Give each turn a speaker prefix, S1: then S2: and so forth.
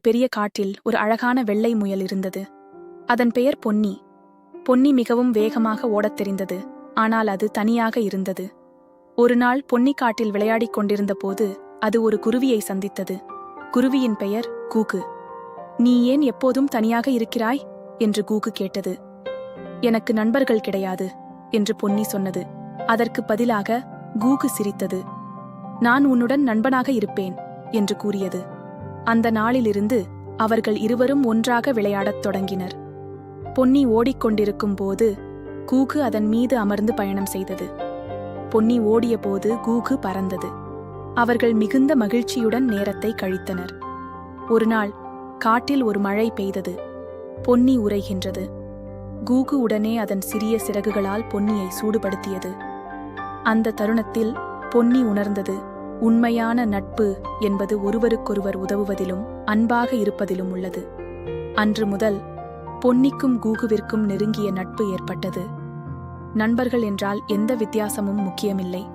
S1: பெரிய காட்டில் ஒரு அழகான வெள்ளை முயல் இருந்தது. அதன் பெயர் பொன்னி. பொன்னி மிகவும் வேகமாக ஓடத் தெரிந்தது. ஆனால் அது தனியாக இருந்தது. ஒரு நாள் பொன்னி காட்டில் விளையாடிக் கொண்டிருந்த போது அது ஒரு குருவியை சந்தித்தது. குருவியின் பெயர் கூகு. நீ ஏன் எப்போதும் தனியாக இருக்கிறாய்? என்று கூகு கேட்டது. எனக்கு நண்பர்கள் கிடையாது என்று பொன்னி சொன்னது. அதற்கு பதிலாக கூகு சிரித்தது. நான் உன்னுடன் நண்பனாக இருப்பேன் என்று கூறியது. அந்த நாளிலிருந்து அவர்கள் இருவரும் ஒன்றாக விளையாடத் தொடங்கினர். பொன்னி ஓடிக்கொண்டிருக்கும் போது கூகு அதன் மீது அமர்ந்து பயணம் செய்தது. பொன்னி ஓடிய போது கூகு பறந்தது. அவர்கள் மிகுந்த மகிழ்ச்சியுடன் நேரத்தை கழித்தனர். ஒரு நாள் காட்டில் ஒரு மழை பெய்தது. பொன்னி உரைகின்றது. கூகு உடனே அதன் சிறிய சிறகுகளால் பொன்னியை சூடுபடுத்தியது. அந்த தருணத்தில் பொன்னி உணர்ந்தது. உண்மையான நட்பு என்பது ஒருவருக்கொருவர் உதவுவதிலும் அன்பாக இருப்பதிலும் உள்ளது. அன்று முதல் பொன்னிக்கும் கூகுவிற்கும் நெருங்கிய நட்பு ஏற்பட்டது. நண்பர்கள் என்றால் எந்த வித்தியாசமும் முக்கியமில்லை.